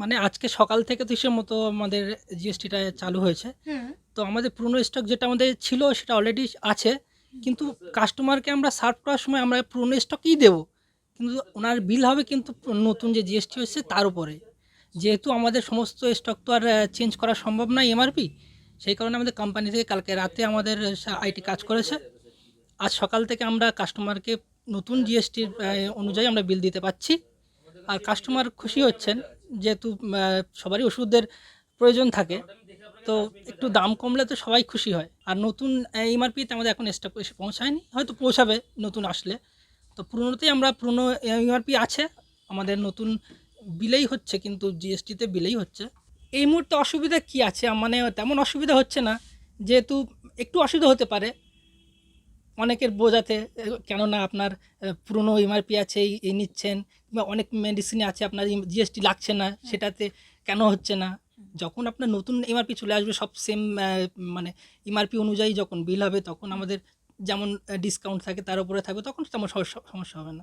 মানে আজকে সকাল থেকে তো হিসেব মতো আমাদের জিএসটিটা চালু হয়েছে। তো আমাদের পুরনো স্টক যেটা আমাদের ছিল সেটা অলরেডি আছে। কিন্তু কাস্টমারকে আমরা সার্ভ করার সময় আমরা পুরনো স্টকই দেবো। কিন্তু ওনার বিল হবে কিন্তু নতুন যে জিএসটি হচ্ছে তার উপরে। যেহেতু আমাদের সমস্ত স্টক তো আর চেঞ্জ করা সম্ভব নয় এমআরপি সেই কারণে আমাদের কোম্পানি থেকে কালকে রাতে আমাদের আইটি কাজ করেছে। আজ সকাল থেকে আমরা কাস্টমারকে নতুন জিএসটির অনুযায়ী আমরা বিল দিতে পাচ্ছি আর কাস্টমার খুশি হচ্ছেন। যেহেতু সবারই ওষুধের প্রয়োজন থাকে, তো একটু দাম কমলে তো সবাই খুশি হয়। আর নতুন এমআরপিতে আমাদের এখন স্টক এসে পৌঁছায়নি, হয়তো পৌঁছাবে নতুন আসলে। তো পুরোনোতেই আমরা পুরনো এমআরপি আছে, আমাদের নতুন বিলেই হচ্ছে, কিন্তু জিএসটিতে বিলেই হচ্ছে। এই মুহূর্তে অসুবিধা কি আছে? মানে তেমন অসুবিধা হচ্ছে না, যেহেতু একটু অসুবিধা হতে পারে অনেকের বোঝাতে কেননা আপনার পুরনো এমআরপি আছে এই নিচ্ছেন কিংবা অনেক মেডিসিন আছে আপনার জিএসটি লাগছে না সেটাতে কেন হচ্ছে না? যখন আপনার নতুন এমআরপি চলে আসবে সব সেম মানে এমআরপি অনুযায়ী যখন বিল হবে তখন আমাদের যেমন ডিসকাউন্ট থাকে তার উপরে থাকবে তখন তেমন সমস্যা সমস্যা হবে না।